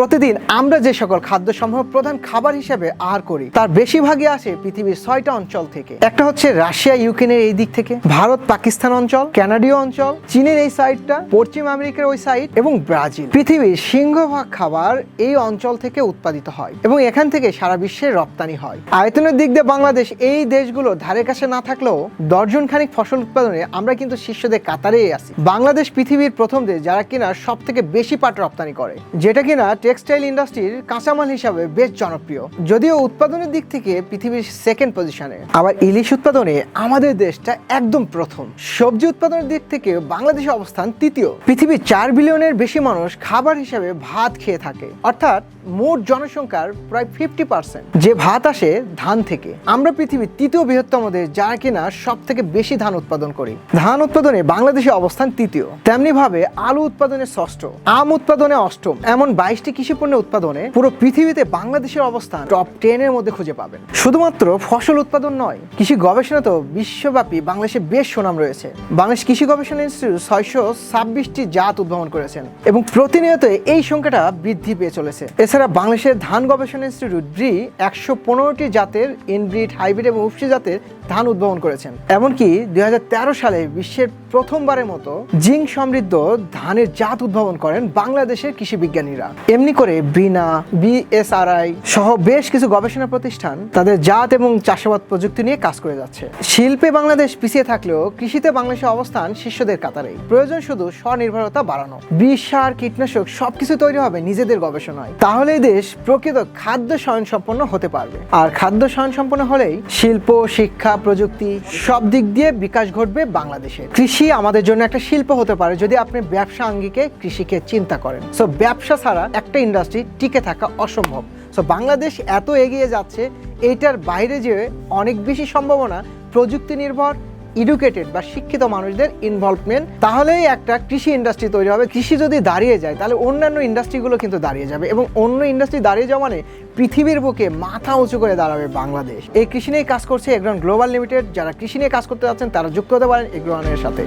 প্রতিদিন আমরা যে সকল খাদ্য সমূহ প্রধান খাবার হিসেবে আহার করি, তার বেশিরভাগই আসে পৃথিবীর ছয়টা অঞ্চল থেকে। একটা হচ্ছে রাশিয়া, ইউক্রেনের এই দিক থেকে, ভারত, পাকিস্তান অঞ্চল কানাডীয় অঞ্চল, চীনের এই সাইডটা, পশ্চিম আমেরিকার ওই সাইড এবং ব্রাজিল। পৃথিবীর সিংহভাগ খাবার এই অঞ্চল থেকে উৎপাদিত হয় এবং এখান থেকে সারা বিশ্বে রপ্তানি হয়। আয়তনের দিক দিয়ে বাংলাদেশ এই দেশগুলো ধারে কাছে না থাকলেও দর্জন খানিক ফসল উৎপাদনে আমরা কিন্তু শীর্ষদের কাতারেই আছি। বাংলাদেশ পৃথিবীর প্রথম দেশ যারা কিনা সব থেকে বেশি পাট রপ্তানি করে, যেটা কিনা টেক্সটাইল ইন্ডাস্ট্রির কাঁচামাল হিসাবে বেশ জনপ্রিয়, যদিও উৎপাদনের দিক থেকে পৃথিবীর সেকেন্ড পজিশনে আবার ইলিশ উৎপাদনে আমাদের দেশটা একদম প্রথম। সবজি উৎপাদনের দিক থেকে বাংলাদেশের অবস্থান তৃতীয়। পৃথিবীর চার বিলিয়নের বেশি মানুষ খাবার হিসাবে ভাত খেয়ে থাকে। অর্থাৎ মোট জনসংখ্যার প্রায় ফিফটি পার্সেন্ট যে ভাত আসে ধান থেকে। আমরা পৃথিবীর তৃতীয় বৃহত্তম দেশ যারা কিনা সব থেকে বেশি ধান উৎপাদন করি। ধান উৎপাদনে বাংলাদেশের অবস্থান তৃতীয়। তেমনি ভাবে আলু উৎপাদনে ষষ্ঠ। আম উৎপাদনে অষ্টম। এমন বাইশটি কৃষি পণ্য উৎপাদনে পুরো পৃথিবীতে বাংলাদেশের অবস্থান টপ টেন এর মধ্যে খুঁজে পাবেন। শুধুমাত্র ফসল উৎপাদন নয়, কৃষি গবেষণা তো বিশ্বব্যাপী বাংলাদেশে বেশ সুনাম রয়েছে। বাংলাদেশ কৃষি গবেষণা ইনস্টিটিউট ছয়শো ছাব্বিশটি জাত উদ্ভাবন করেছেন এবং প্রতিনিয়ত এই সংখ্যাটা বৃদ্ধি পেয়ে চলেছে। এছাড়া বাংলাদেশের ধান গবেষণা ইনস্টিটিউট ব্রি একশো পনেরোটি জাতের ইনব্রিড হাইব্রিড এবং উপসি জাতের ধান উদ্ভাবন করেছেন। এমনকি দুই হাজার তেরো সালে বিশ্বের প্রথমবারের মতো জিঙ্ক সমৃদ্ধ ধানের জাত উদ্ভাবন করেন বাংলাদেশের কৃষি বিজ্ঞানীরা। এমনি করে বিনা, বিএসআরআই সহ বেশ কিছু গবেষণা প্রতিষ্ঠান তাদের জাত এবং চাষাবাদ প্রযুক্তি নিয়ে কাজ করে যাচ্ছে। শিল্পে বাংলাদেশ পিছিয়ে থাকলেও কৃষিতে বাংলাদেশের অবস্থান শীর্ষদের কাতারেই। প্রয়োজন শুধু স্বনির্ভরতা বাড়ানো। বিষ, সার, কীটনাশক সবকিছু তৈরি হবে নিজেদের গবেষণায়। তাহলে দেশ প্রকৃত খাদ্য স্বয়ংসম্পন্ন হতে পারবে। আর খাদ্য স্বয়ংসম্পন্ন হলেই শিল্প, শিক্ষা, প্রযুক্তি সব দিক দিয়ে বিকাশ ঘটবে বাংলাদেশে কৃষি আমাদের জন্য একটা শিল্প হতে পারে যদি আপনি ব্যবসা আঙ্গিকে কৃষিকে চিন্তা করেন। সো ব্যবসা ছাড়া একটা ইন্ডাস্ট্রি টিকে থাকা অসম্ভব। সো বাংলাদেশ এত এগিয়ে যাচ্ছে, এইটার বাইরে যে অনেক বেশি সম্ভাবনা প্রযুক্তি নির্ভর এডুকেটেড বা শিক্ষিত মানুষদের ইনভলভমেন্ট তাহলেই একটা কৃষি ইন্ডাস্ট্রি তৈরি হবে। কৃষি যদি দাঁড়িয়ে যায়, তাহলে অন্যান্য ইন্ডাস্ট্রিগুলো কিন্তু দাঁড়িয়ে যাবে এবং অন্য ইন্ডাস্ট্রি দাঁড়িয়ে যাওয়া মানে পৃথিবীর বুকে মাথা উঁচু করে দাঁড়াবে বাংলাদেশ। এই কৃষি নিয়ে কাজ করছে এগ্রন গ্লোবাল লিমিটেড যারা কৃষি নিয়ে কাজ করতে যাচ্ছেন, তারা যুক্ত হতে পারেন এগ্রনের সাথে।